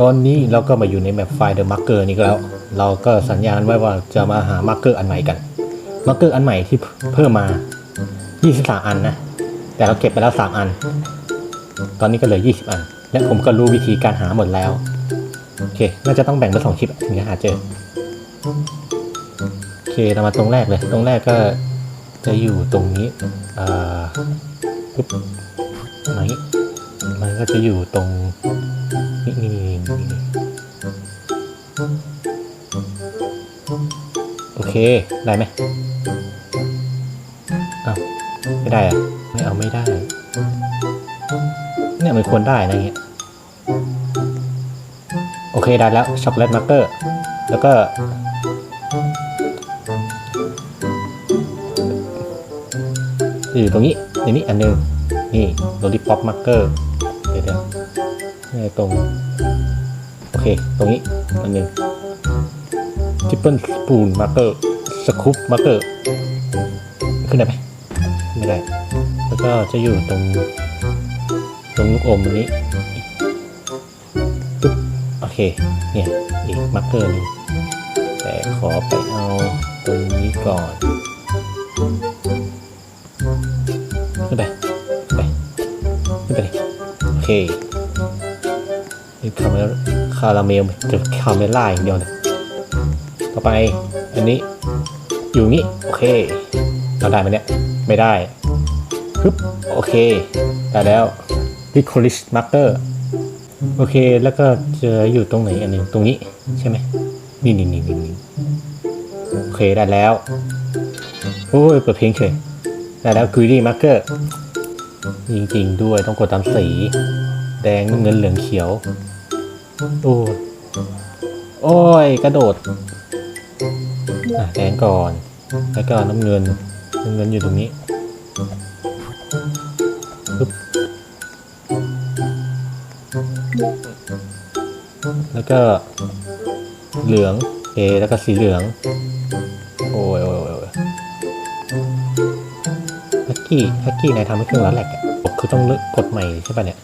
ตอนนี้เราก็มาอยู่ในแมปไฟล์ The Marker นี่ก็แล้ว เราก็สัญญาณไว้ว่าจะมาหา Marker อันใหม่กัน Marker อันใหม่ที่เพิ่มมา 23 อันนะ แต่เราเก็บไปแล้ว 3 อัน ตอนนี้ก็เหลือ 20 อัน และผมก็รู้วิธีการหาหมดแล้ว โอเค น่าจะต้องแบ่งเป็นสองคลิปถึงจะหาเจอ โอเค เรามาตรงแรกเลย ตรงแรกก็จะอยู่ตรงนี้อ่าปึ๊บไหนมันก็จะอยู่ตรง นี่โอเค ได้ไหมอ้าวไม่ได้อะไม่เอาไม่ได้ เนี่ยมันควรได้นะเงี้ย โอเคได้แล้ว ช็อกโกแลตมาร์เกอร์ แล้วก็ อยู่ตรงนี้ในนี้อันหนึง นี่โรลิป๊อปมาร์เกอร์ ตรง โอเค ตรงนี้อันหนึงทิปเปิลสปูนมาร์เกอร์สคูปมาร์เกอร์ขึ้นได้ไหมไม่ได้ แล้วก็จะอยู่ตรง ตรงลูกอมอันนี้ปึ๊บโอเค เนี่ย อีกมาร์เกอร์หนึงแต่ขอไปเอาตรงนี้ก่อนขึ้นไป ไปขึ้นไปโอเค นี่คาเมลคาราเมลจะคาเมล่าอย่างเดียวเลยต่อไปอันนี้อยู่งี้โอเคเราได้ไหมเนี่ยไม่ได้ปึ๊บโอเคได้แล้ว l i c o r i c e marker โอเคแล้วก็จะอยู่ตรงไหนอันหนึงตรงนี้ใช่ไหมนี่นี่นี่นี่นี่โอเคได้แล้วโอ้ยเปิดเพลงเฉยได้แล้ว greedy marker จริงๆด้วยต้องกดตามสี แดงน้ำเงินเหลืองเขียว โอ้ยโอ้ย กระโดดอะแดงก่อน แล้วก็น้ำเงิน น้ำเงินอยู่ตรงนี้ปึ๊บแล้วก็เหลืองเอแล้วก็สีเหลือง โอ้ยโอ้ยโอ้ยฮักกี้ฮักกี้นายทำให้เครื่องร้านแหลกอะคือต้องเลือกกดใหม่ใช่ป่ะเนี่ย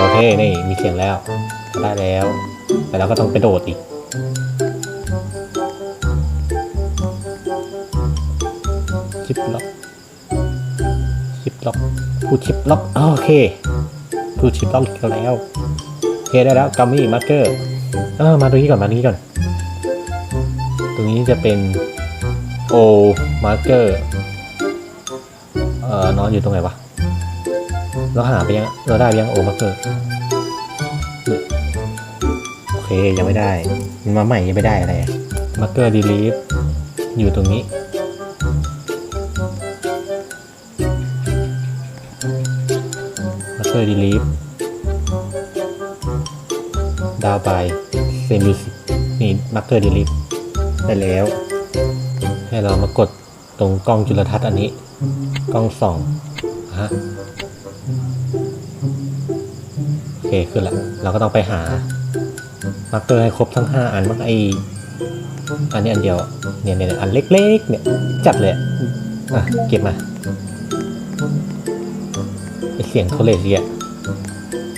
โอเค นี่มีเสียงแล้ว ได้แล้ว แต่เราก็ต้องไปโดดอีก ชิปล็อก ชิปล็อกพูดชิปล็อกโอเคพูดชิปล็อกอีกแล้วโอเคได้แล้วกัมมี่มาร์เกอร์เออมาตรงนี้ก่อน มาตรงนี้ก่อน ตรงนี้จะเป็น O marker เอ่อนอนอยู่ตรงไหนวะ เราหาไปยังเราได้ไปยัง O marker โอเคยังไม่ได้มันมาใหม่ยังไม่ได้อะไร marker delete อยู่ตรงนี้ marker delete ดาวไปเซมิสนี่ marker delete ได้แล้ว ให้เรามากดตรงกล้องจุลทรรศน์อันนี้ กล้องส่องฮะ เคขึ้นละเราก็ต้องไปหามาร์กเกอร์ให้ครบทั้ง 5 อันมั้งไออันนี้อันเดียวเนี่ยเนี่ยอันเล็กๆเนี่ยจัดเลยอะเก็บมาไอเสียงเขาเลยเสีย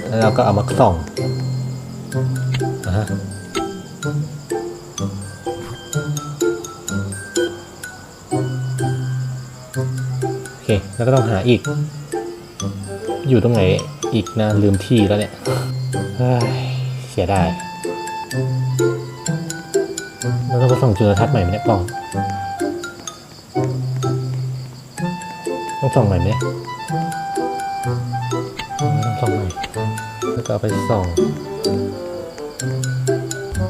แล้วเราก็เอามาส่องอะฮะโอเคแล้วก็ต้องหาอีกอยู่ตรงไหน อีกนะ ลืมที่แล้วเนี่ยเสียดายแล้วเราก็ส่องจุลทรรศน์ใหม่ไหมเนี่ยกล้องต้องส่องใหม่ไหมต้องส่องใหม่แล้วก็เอาไปส่อง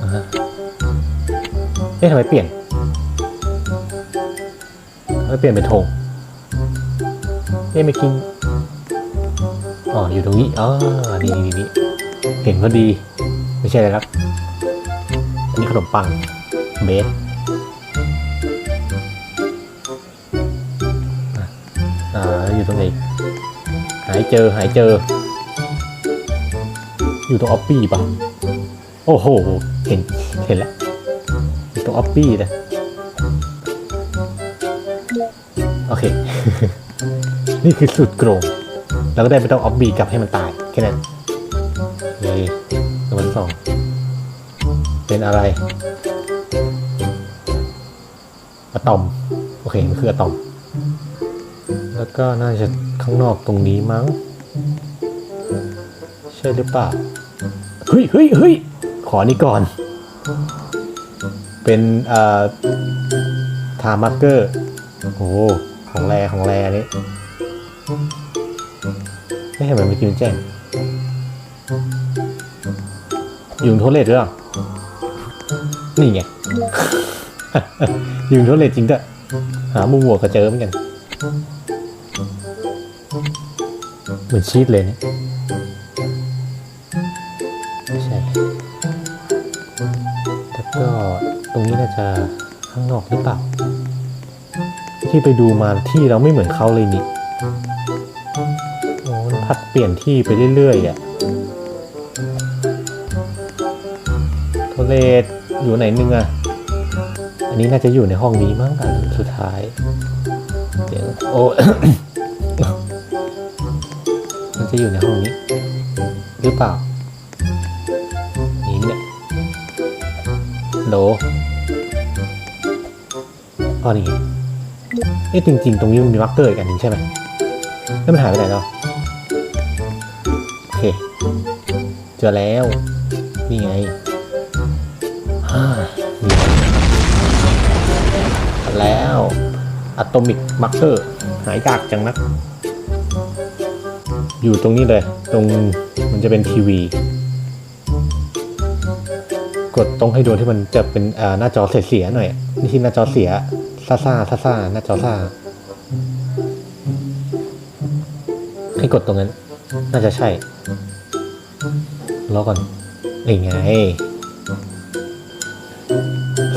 อ่าฮะเอ๊ะทำไมเปลี่ยนทำไมเปลี่ยนเป็นธงเอ๊ะไม่กิน อ๋ออยู่ตรงนี้อ๋อนี่นี่นี่เห็นพอดี ไม่ใช่อะไรครับอันนี้ขนมปังเบสอะอ่าอยู่ตรงไหนอีกหายเจอหายเจอ อยู่ตรงออปปี้ป่ะโอ้โห เห็นเห็นแล้วอยู่ตรงออปปี้เลยโอเค นี่คือสุดโกรง เราก็ได้ไม่ต้องออฟบีกลับให้มันตายแค่นั้นเฮ้ยตัวที่สองเป็นอะไรอะตอม โอเค มันคืออะตอม แล้วก็น่าจะข้างนอกตรงนี้มั้ง ใช่หรือเปล่า เฮ้ยเฮ้ยเฮ้ยขอนี่ก่อน เป็นเอ่อทามาร์เกอร์ โอ้ ของแรของแรนี่ ไม่เห็นมันไม่กินแจ้งอยู่ในโทเลตด้วยเหรอนี่ไงอยู่ในโทเลตจริงด้วยหามุมหัวก็เจอเหมือนกัน เหมือนชีสเลยเนี่ยไม่ใช่แล้วก็ตรงนี้น่าจะข้างนอกหรือเปล่า ที่ไปดูมาที่เราไม่เหมือนเขาเลยนี่ัดเปลี่ยนที่ไปเรื่อยๆอะโทเลตอยู่ไหนนึงอะ อันนี้น่าจะอยู่ในห้องนี้มั้งอันสุดท้ายเดี๋ยวโอ้มันจะอยู่ในห้องนี้ หรือเปล่า นี่เนี่ยโหลอ๋อนี่เอ๊ะจริง ๆ ตรงนี้มันมีมาร์กเกอร์อีกอันหนึ่งใช่ไหมแล้วมันหายไปไหนแล้ว จอแล้ว นี่ไงฮ่านี่แล้วอะโตมิกมาร์เกอร์หายากจังนักอยู่ตรงนี้เลย ตรงมันจะเป็นทีวี กดตรงให้โดนที่มันจะเป็นหน้าจอเสียๆหน่อย นี่ที่หน้าจอเสียซ่าซ่าซ่าซ่าหน้าจอซ่าให้กดตรงนั้น น่าจะใช่ รอก่อนนี่ไง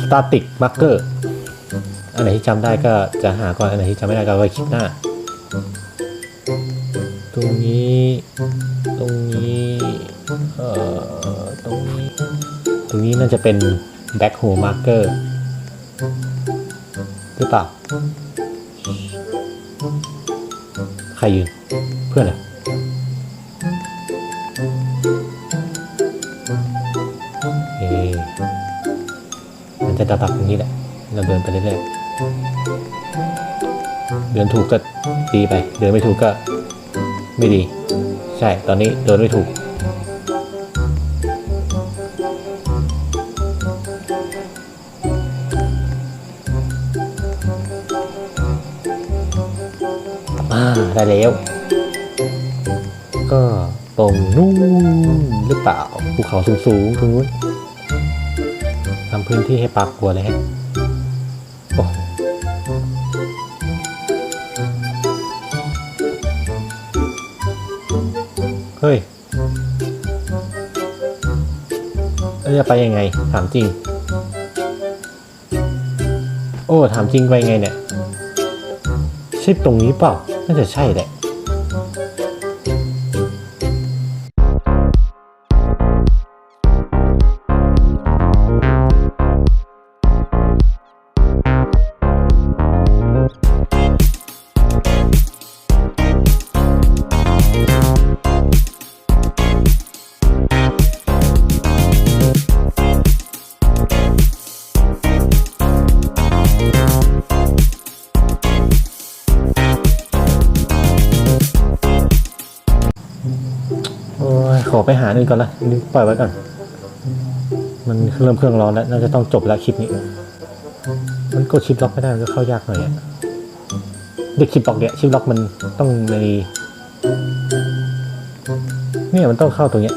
static marker อันไหนที่จำได้ก็จะหาก่อน อันไหนที่จำไม่ได้ก็ไว้คลิปหน้า ตรงนี้ ตรงนี้ เอ่อ ตรงนี้ ตรงนี้น่าจะเป็น back hole marker หรือเปล่า ใครยืนเพื่อนเหรอเมันจะดับดับตรงนี้แหละ เราเดินไปเรื่อยๆ เดินถูกก็ดีไป เดินไม่ถูกก็ไม่ดี ใช่ ตอนนี้เดินไม่ถูก อ่า ได้แล้ว ก็ตรงนู้นหรือเปล่าภูเขาสูงๆตรงนู้น ทำพื้นที่ให้ปลากลัวเลยฮะโอ้เฮ้ยแล้วจะไปยังไง ถามจริง โอ้ ถามจริงไปยังไงเนี่ย ใช่ตรงนี้เปล่า น่าจะใช่แหละ ยขอไปหาหนึ่งก่อนละนี่ปล่อยไว้ก่อน มันเริ่มเครื่องร้อนแล้ว น่าจะต้องจบแล้วคลิปนี้ มันกดชิปล็อกไม่ได้ มันก็เข้ายากหน่อยอะเด็กชิปล็อกเนี่ยชิปล็อกมันต้องในเนี่ยมันต้องเข้าตรงเนี้ย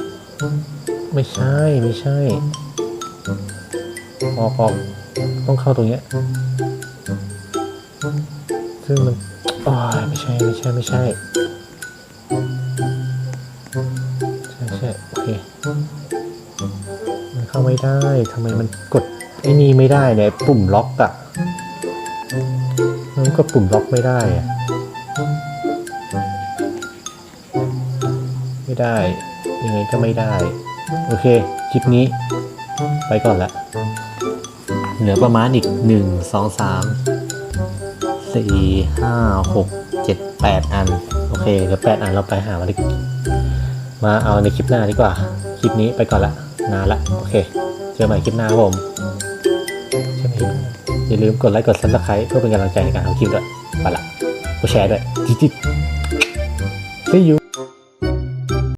ไม่ใช่ ไม่ใช่ ออกออกต้องเข้าตรงเนี้ย ซึ่งมันอ๋อไม่ใช่ ไม่ใช่ ไม่ใช่ มันเข้าไม่ได้ทำไมมันกดไอ้นี่ไม่ได้เนี่ยปุ่มล็อกอะมันกดปุ่มล็อกไม่ได้อะไม่ได้ ยังไงก็ไม่ได้ โอเค คลิปนี้ ไปก่อนละ เหลือประมาณอีกหนึ่งสองสามสี่ห้าหกเจ็ดแปดอัน โอเคเดี๋ยวแปดอันเราไปหามาดิมาเอาในคลิปหน้าดีกว่า ลิปนี้ไปก่อนละ นานละ โอเค เจอใหม่คลิปหน้าครับผมใช่ไหมอย่าลืมกดไลค์กดซับสไครต์เพื่อเป็นกำลังใจในการทำคลิปด้วยไปละกดแชร์ด้วยจิ๊ดๆ See you